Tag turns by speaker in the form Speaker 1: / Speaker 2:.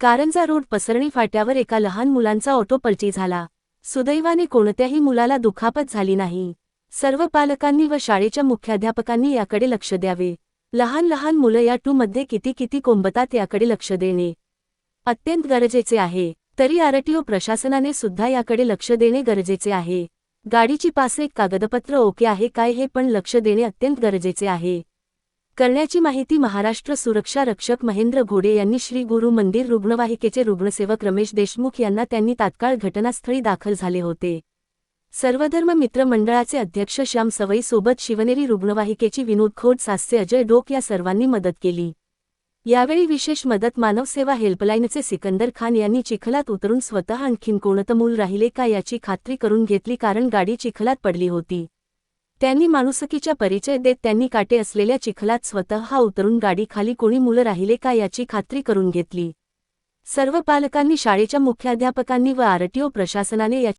Speaker 1: Karanja road Pasarni फाट्यावर एका लहान मुलांचा ऑटो पलटी झाला. सुदैवाने कोणत्याही मुलाला दुखापत झाली नाही. सर्व पालकांनी व शाळेच्या मुख्याध्यापकांनी याकडे लक्ष द्यावे. लहान लहान मुलं या टूमध्ये किती किती कोंबतात याकडे लक्ष देणे. अत्यंत गरजेचे आहे. तरी आरटीओ प्रशासनाने सुद्धा याकडे लक्ष देणे गरजेचे आहे. गाडीची पासे कागदपत्र ओके आहे काय हे पण लक्ष देणे अत्यंत गरजेचे आहे. करण्याची माहिती महाराष्ट्र सुरक्षा रक्षक महेंद्र घोडे यांनी श्री गुरु मंदिर रुग्णवाहिकेचे रुग्णसेवक रमेश देशमुख यांना त्यांनी तात्काळ घटनास्थळी दाखल झाले होते. सर्वधर्म मित्र मंडळाचे अध्यक्ष श्याम सवई सोबत शिवनेरी रुग्णवाहिकेची विनोद खोड सास्य अजय डोक या सर्वांनी मदत केली. यावेळी विशेष मदत मानवसेवा हेल्पलाईनचे सिकंदर खान यांनी चिखलात उतरून स्वतः आणखीन कोणतं मूल राहिले का याची खात्री करून घेतली कारण गाडी चिखलात पडली होती. त्यांनी माणुसकीच्या परिचय देत त्यांनी काटे असलेल्या चिखलात स्वतः उतरून गाडीखाली कोणी मुलं राहिले का याची खात्री करून घेतली. सर्व पालकांनी शाळेच्या मुख्याध्यापकांनी व आरटीओ प्रशासनाने या